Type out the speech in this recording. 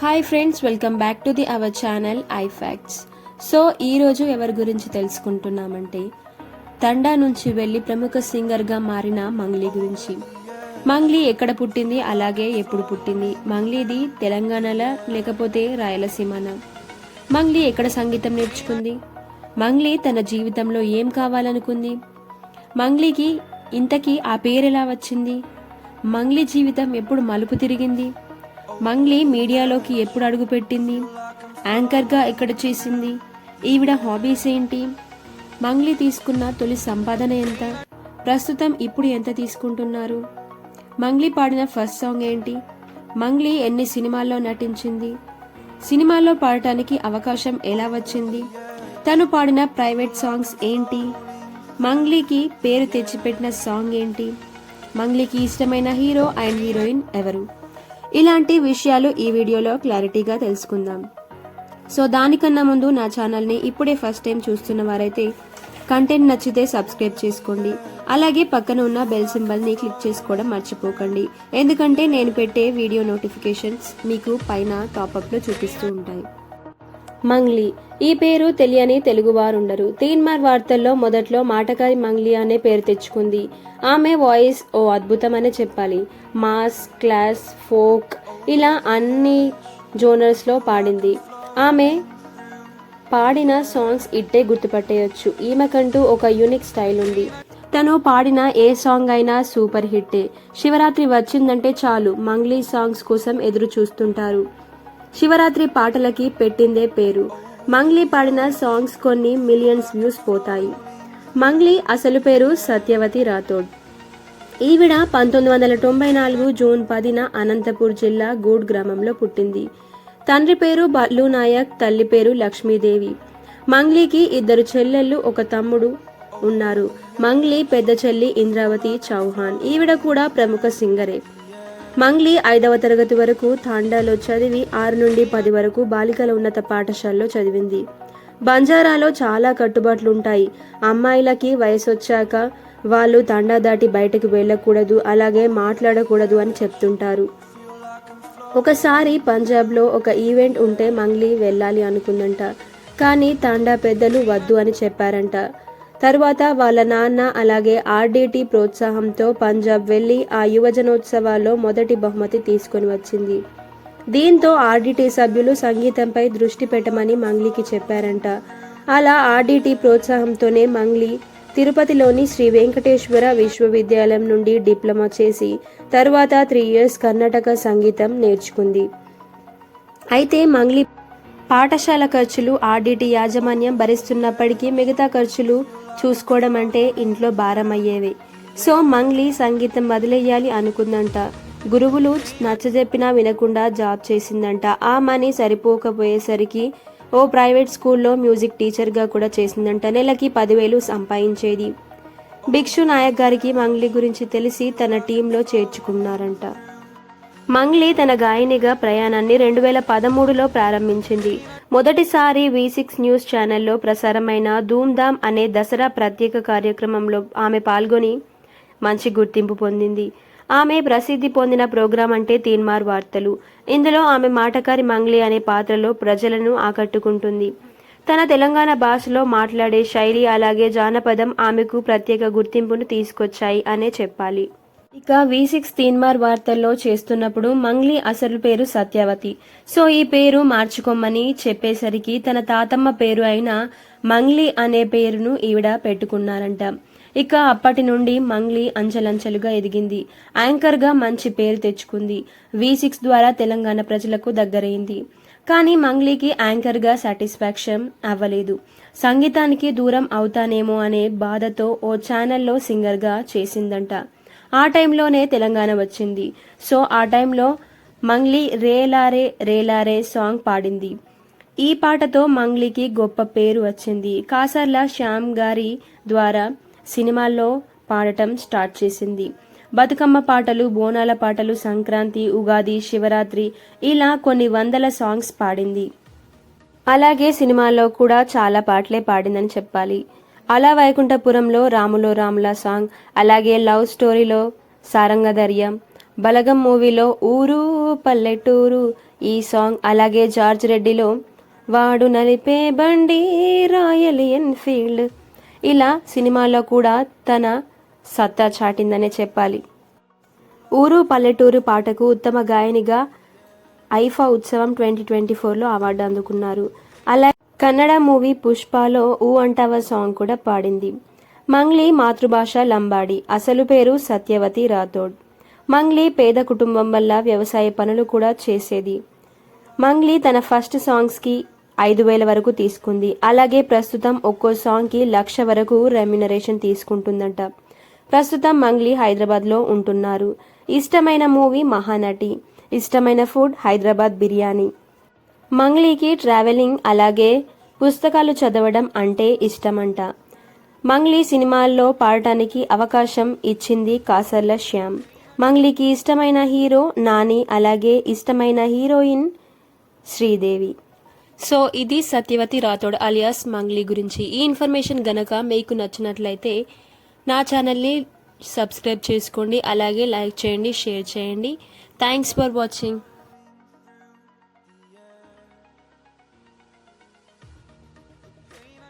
Hi friends welcome back to the our channel I facts so ఈరోజు ఎవరి గురించి తెలుసుకుంటున్నామంటే తండా నుంచి వెళ్ళి ప్రముఖ సింగర్గా మారిన మంగ్లీ గురించి. మంగ్లీ ఎక్కడ పుట్టింది అలాగే ఎప్పుడు పుట్టింది? మంగ్లీది తెలంగాణలో లేకపోతే రాయలసీమన? మంగ్లీ ఎక్కడ సంగీతం నేర్చుకుంది? మంగ్లీ తన జీవితంలో ఏం కావాలనుకుంది? మంగ్లీకి ఇంతకీ ఆ పేరు ఎలా వచ్చింది? మంగ్లీ జీవితం ఎప్పుడు మలుపు తిరిగింది? మంగ్లీ మీడియాలోకి ఎప్పుడు అడుగుపెట్టింది యాంకర్గా ఎక్కడ చేసింది? ఈవిడ హాబీస్ ఏంటి? మంగ్లీ తీసుకున్న తొలి సంపాదన ఎంత? ప్రస్తుతం ఇప్పుడు ఎంత తీసుకుంటున్నారు? మంగ్లీ పాడిన ఫస్ట్ సాంగ్ ఏంటి? మంగ్లీ ఎన్ని సినిమాల్లో నటించింది? సినిమాల్లో పాడటానికి అవకాశం ఎలా వచ్చింది? తను పాడిన ప్రైవేట్ సాంగ్స్ ఏంటి? మంగ్లీకి పేరు తెచ్చిపెట్టిన సాంగ్ ఏంటి? మంగ్లీకి ఇష్టమైన హీరో అండ్ హీరోయిన్ ఎవరు? ఇలాంటి విషయాలు ఈ వీడియోలో క్లారిటీగా తెలుసుకుందాం. సో దానికన్నా ముందు నా ఛానల్ని ఇప్పుడే ఫస్ట్ టైం చూస్తున్న వారైతే కంటెంట్ నచ్చితే సబ్స్క్రైబ్ చేసుకోండి. అలాగే పక్కన ఉన్న బెల్ సింబల్ని క్లిక్ చేసుకోవడం మర్చిపోకండి. ఎందుకంటే నేను పెట్టే వీడియో నోటిఫికేషన్స్ మీకు పైన టాపప్లో చూపిస్తూ ఉంటాయి. మంగ్లీ. ఈ పేరు తెలియని తెలుగువారుండరు. తీన్మార్ వార్తల్లో మొదట్లో మాటకారి మంగ్లీ అనే పేరు తెచ్చుకుంది. ఆమె వాయిస్ ఓ అద్భుతమనే చెప్పాలి. మాస్ క్లాస్ ఫోక్ ఇలా అన్ని జోనర్స్లో పాడింది. ఆమె పాడిన సాంగ్స్ ఇట్టే గుర్తుపట్టేయొచ్చు. ఈమెకంటూ ఒక యూనిక్ స్టైల్ ఉంది తను పాడిన ఏ సాంగ్ అయినా సూపర్ హిట్టే. శివరాత్రి వచ్చిందంటే చాలు. మంగ్లీ సాంగ్స్ కోసం ఎదురు చూస్తుంటారు శివరాత్రి పాటలకి పెట్టిందే పేరు. మంగ్లీ పాడిన సాంగ్స్ కొన్ని మిలియన్స్ వ్యూస్ పోతాయి. మంగ్లీ అసలు పేరు సత్యవతి రాథోడ్. ఈవిడ పంతొమ్మిది వందల తొంభై నాలుగు జూన్ పదిన అనంతపూర్ జిల్లా గూడ్ గ్రామంలో పుట్టింది. తండ్రి పేరు బల్లు నాయక్ తల్లి పేరు లక్ష్మీదేవి. మంగ్లీకి ఇద్దరు చెల్లెళ్ళు ఒక తమ్ముడు ఉన్నారు. మంగ్లీ పెద్ద చెల్లి ఇంద్రావతి చౌహాన్. ఈవిడ కూడా ప్రముఖ సింగరే. మంగ్లీ ఐదవ తరగతి వరకు తాండాలో చదివి ఆరు నుండి పది వరకు బాలికల ఉన్నత పాఠశాలలో చదివింది. బంజారాలో చాలా కట్టుబాట్లుంటాయి. అమ్మాయిలకి వయసు వచ్చాక వాళ్ళు తండా దాటి బయటకు వెళ్ళకూడదు అలాగే మాట్లాడకూడదు అని చెప్తుంటారు. ఒకసారి పంజాబ్లో ఒక ఈవెంట్ ఉంటే మంగ్లీ వెళ్ళాలి అనుకుందంట. కానీ తాండా పెద్దలు వద్దు అని చెప్పారంట. తరువాత వాళ్ళ నాన్న అలాగే ఆర్డీటీ ప్రోత్సాహంతో పంజాబ్ వెళ్ళి ఆ యువజనోత్సవాల్లో మొదటి బహుమతి తీసుకొని వచ్చింది. దీంతో ఆర్డీటీ సభ్యులు సంగీతంపై దృష్టి పెట్టమని మంగ్లీకి చెప్పారంట. అలా ఆర్డీటీ ప్రోత్సాహంతోనే మంగ్లీ తిరుపతిలోని శ్రీ వెంకటేశ్వర విశ్వవిద్యాలయం నుండి డిప్లొమా చేసి తరువాత త్రీ ఇయర్స్ కర్ణాటక సంగీతం నేర్చుకుంది. అయితే మంగ్లీ పాఠశాల ఖర్చులు ఆర్డీటీ యాజమాన్యం భరిస్తున్నప్పటికీ మిగతా ఖర్చులు చూసుకోవడం అంటే ఇంట్లో భారం అయ్యేవి సో మంగ్లీ సంగీతం వదిలేయాలి అనుకుందంట. గురువులు నచ్చజెప్పినా వినకుండా జాబ్ చేసిందంట. ఆ మనీ సరిపోకపోయేసరికి ఓ ప్రైవేట్ స్కూల్లో మ్యూజిక్ టీచర్గా కూడా చేసిందంట. నెలకి పదివేలు సంపాదించేది. భిక్షు నాయక్ గారికి మంగ్లీ గురించి తెలిసి తన టీంలో చేర్చుకున్నారంట. మంగ్లీ తన గాయనిగా ప్రయాణాన్ని రెండు వేల పదమూడులో ప్రారంభించింది. మొదటిసారి వి సిక్స్ న్యూస్ ఛానల్లో ప్రసారమైన ధూమ్ధామ్ అనే దసరా ప్రత్యేక కార్యక్రమంలో ఆమె పాల్గొని మంచి గుర్తింపు పొందింది. ఆమె ప్రసిద్ధి పొందిన ప్రోగ్రాం అంటే తీన్మార్ వార్తలు. ఇందులో ఆమె మాటకారి మంగ్లీ అనే పాత్రలో ప్రజలను ఆకట్టుకుంటుంది. తన తెలంగాణ భాషలో మాట్లాడే శైలి అలాగే జానపదం ఆమెకు ప్రత్యేక గుర్తింపును తీసుకొచ్చాయి అనే చెప్పాలి. ఇక వి సిక్స్ తీన్మార్ వార్తల్లో చేస్తున్నప్పుడు మంగ్లీ అసలు పేరు సత్యవతి. సో ఈ పేరు మార్చుకోమని చెప్పేసరికి తన తాతమ్మ పేరు అయిన మంగ్లీ అనే పేరును ఈవిడ పెట్టుకున్నారంట. ఇక అప్పటి నుండి మంగ్లీ అంచెలంచెలుగా ఎదిగింది. యాంకర్గా మంచి పేరు తెచ్చుకుంది. వి సిక్స్ ద్వారా తెలంగాణ ప్రజలకు దగ్గరైంది. కానీ మంగ్లీకి యాంకర్గా సాటిస్ఫాక్షన్ అవ్వలేదు. సంగీతానికి దూరం అవుతానేమో అనే బాధతో ఓ ఛానల్లో సింగర్గా చేసిందంట. ఆ టైంలోనే తెలంగాణ వచ్చింది. సో ఆ టైంలో మంగ్లీ రేలారే రేలారే సాంగ్ పాడింది. ఈ పాటతో మంగ్లీకి గొప్ప పేరు వచ్చింది. కాసర్ల శ్యామ్ గారి ద్వారా సినిమాల్లో పాడటం స్టార్ట్ చేసింది. బతుకమ్మ పాటలు బోనాల పాటలు సంక్రాంతి ఉగాది శివరాత్రి ఇలా కొన్ని వందల సాంగ్స్ పాడింది. అలాగే సినిమాల్లో కూడా చాలా పాటలే పాడిందని చెప్పాలి. అలా వైకుంఠపురంలో రాములో రాముల సాంగ్ అలాగే లవ్ స్టోరీలో సారంగధర్యం బలగం మూవీలో ఊరు పల్లెటూరు ఈ సాంగ్ అలాగే జార్జ్ రెడ్డిలో వాడు నలిపే బండి రాయల్ ఎన్ఫీల్డ్. ఇలా సినిమాలో కూడా తన సత్తా చాటిందనే చెప్పాలి. ఊరు పల్లెటూరు పాటకు ఉత్తమ గాయనిగా ఐఫా ఉత్సవం ట్వంటీ ట్వంటీ ఫోర్లో అవార్డు అందుకున్నారు. కన్నడ మూవీ పుష్పలో ఊ అంటావా సాంగ్ కూడా పాడింది. మంగ్లీ మాతృభాష లంబాడి అసలు పేరు సత్యవతి రాథోడ్. మంగ్లీ పేద కుటుంబం వల్ల వ్యవసాయ పనులు కూడా చేసేది. మంగ్లీ తన ఫస్ట్ సాంగ్స్కి ఐదు వేల వరకు తీసుకుంది. అలాగే ప్రస్తుతం ఒక్కో సాంగ్కి లక్ష వరకు రెమ్యునరేషన్ తీసుకుంటుందంట. ప్రస్తుతం మంగ్లీ హైదరాబాద్లో ఉంటున్నారు. ఇష్టమైన మూవీ మహానటి. ఇష్టమైన ఫుడ్ హైదరాబాద్ బిర్యానీ. మంగ్లీకి ట్రావెలింగ్ అలాగే పుస్తకాలు చదవడం అంటే ఇష్టమంట. మంగ్లీ సినిమాల్లో పాడటానికి అవకాశం ఇచ్చింది కాసర్ల శ్యామ్. మంగ్లీకి ఇష్టమైన హీరో నాని అలాగే ఇష్టమైన హీరోయిన్ శ్రీదేవి. సో ఇది సత్యవతి రాథోడ్ అలియాస్ మంగ్లీ గురించి. ఈ ఇన్ఫర్మేషన్ గనక మీకు నచ్చినట్లయితే నా ఛానల్ని సబ్స్క్రైబ్ చేసుకోండి అలాగే లైక్ చేయండి షేర్ చేయండి. Thanks for watching.